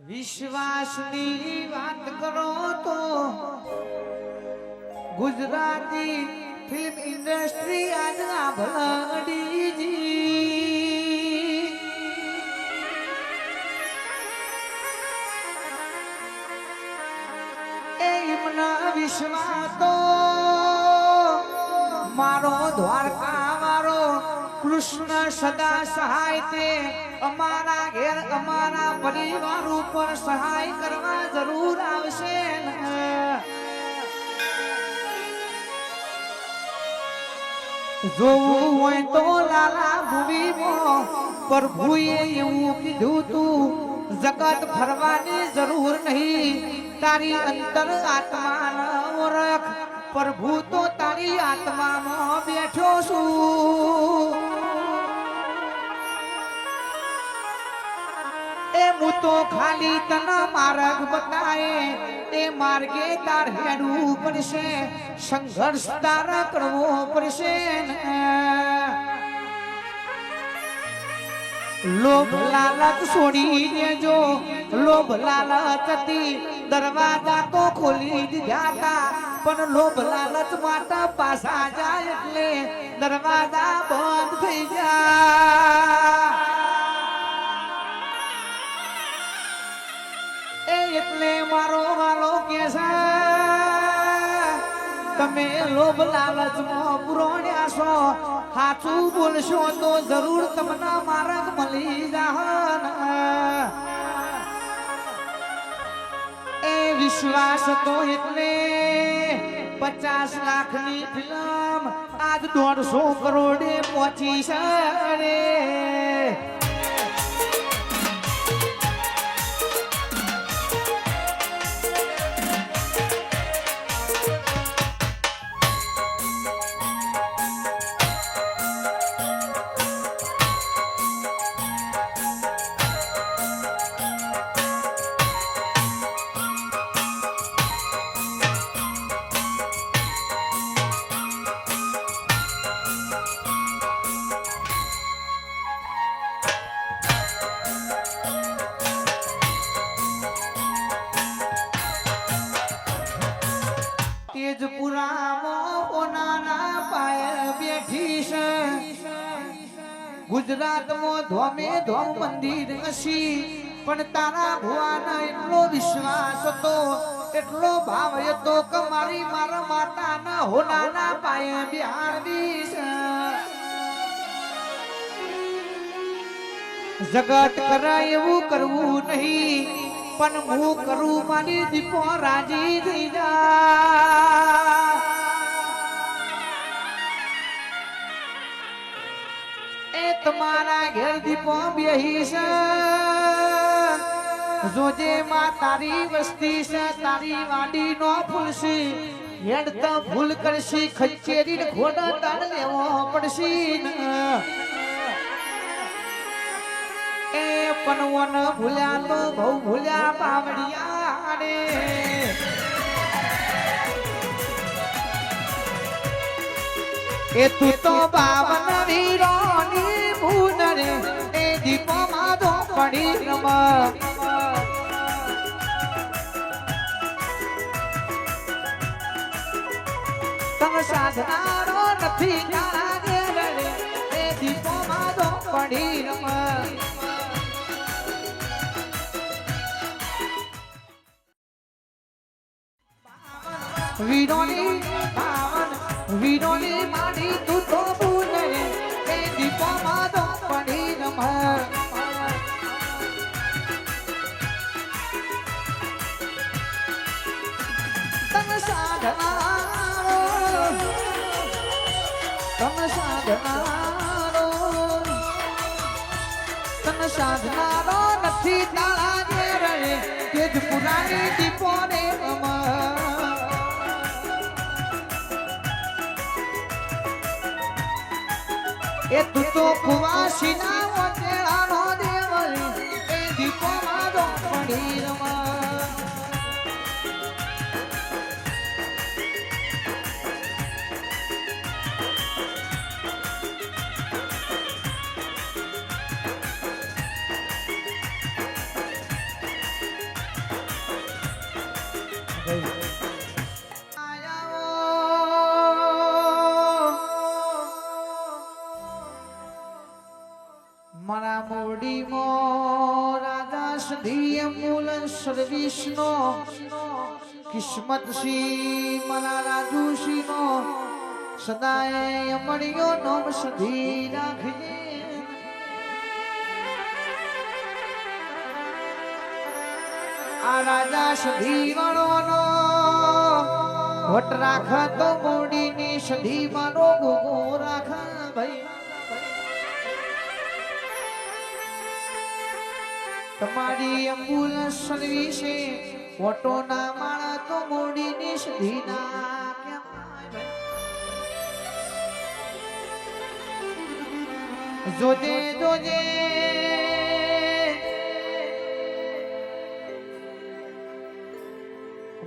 વિશ્વાસની વાત કરો તો ગુજરાતી ફિલ્મ ઇન્ડસ્ટ્રી આજના ભડીજી એમના વિશ્વાસ તો મારો દ્વારકા કૃષ્ણ સદા સહાય તે. અમારા ઘેર, અમારા પરિવાર ઉપર સહાય કરવા જરૂર આવશે. જોવું હોય તો લાલા ભૂમિમાં પ્રભુએ એવું કીધું તું, જગત ફરવાની જરૂર નહીં. તારી અંતર આત્મા ઓળખ પ્રભુ તો તારી આત્મામાં બેઠો છું. હું તો ખાલી તને માર્ગ બતાય. એ માર્ગે તાર હેડવું પડશે. સંઘર્ષ તારા કરવો પડશે લોભ લાલચ છોડી દેજો. લોભ લાલચ હતી દરવાજા તો ખોલી દીધા હતા પણ લોભ લાલચ માટે પાછા જાય એટલે દરવાજા બંધ થઈ જાય. એટલે મારો વાલો કે છે? તમે લોભ લાલચમાં પુરોણ્યા છો. સાચું બોલશો તો જરૂર તમને માર્ગ મળી જાહન એ વિશ્વાસ તો એટલે પચાસ લાખની ફિલ્મ આજ દોઢસો કરોડે પહોંચી છે ગુજરાતમાં ધોમે ધોમ મંદિર હસી પણ તારા ભુવાનો એટલો વિશ્વાસ હતો, એટલો ભાવ હતો કે મારી મારા માતાના હોનાના પાયે બિહારવી જગત કરા એવું કરવું નહીં, પણ હું કરું મારી દીપો રાજી થઈ જા. તમારા ઘેર દીપો બેહી છે જોજે માં તારી વસ્તી છે, તારી વાડી નો ફૂલસી હેડ તો ભૂલ કરશી ખચેરી ઘોડા તાર લેવો પડશી એ પનવન ભૂલ્યા તો બહુ ભૂલ્યા પાવડિયા રે. એ તું તો બાવન વીરોની ભૂન રે એ દીપો માધો પડી રમ તમ સાધનારો નથી તારા ઘેર રે એ દીપો માધો પડી રમ વીરોની પાવન વીરોની માડી તું તો ભૂલે, એ દીપોમાં તો સાધનારો નથી તારા રે તેજ પુરાણી દીપો ને રમા એ તું તો કુવાસી ના મોટેલા નો દેવલી એ દીપો માં દો પડી રમા Thank સધી સર્વિસનો કિસ્મત સી મારા રાજુસી નો સદાય અમણિયો નોમ સધી રાખજે આ રાજા સધી ગણોનો વટ રાખ તો મોડીની સધી મારો ગોગો રાખ ભાઈ તમારી એમ્બ્યુલન્સ સર્વિસે ઓટો ના માણા તો મોડીની સધી ના જોજે જોજે.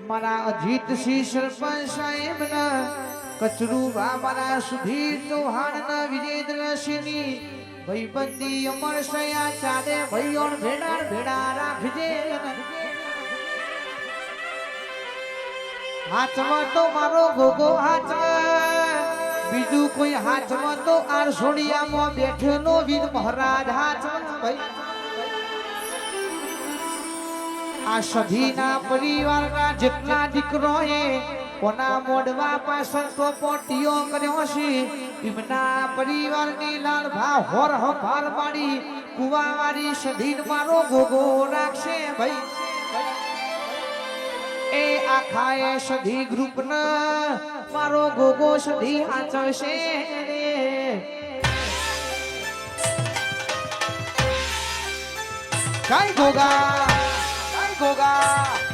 મારા અજીતસિંહ સરપંચ સાહેબ ના કચરું મારા સુધીર ચૌહાણ ના વિજેન્દ્રસિંહની ભાઈબંધી અમર સયા ચાલે ભાઈઓ ભેડા ભેડા રાખજે હાથમાં તો મારો ગોગો હાથમાં બીજું કોઈ હાથમાં તો આરસોડિયામાં બેઠેલો વીર મહારાજ હાથમાં ભાઈ. આ સધીના પરિવારના જેટલા દીકરોએ કોના મોડવા પાછળ તો પોટીઓ કર્યો છે એમના પરિવારની લાલ ભા હોર પાડી કુવા વાળી સધીન મારો ગોગો રાખશે ભાઈ. એ આખા એ સધી ગ્રુપના મારો ગોગો સધી આચરશે જય ગોગા, કઈ ગોગા.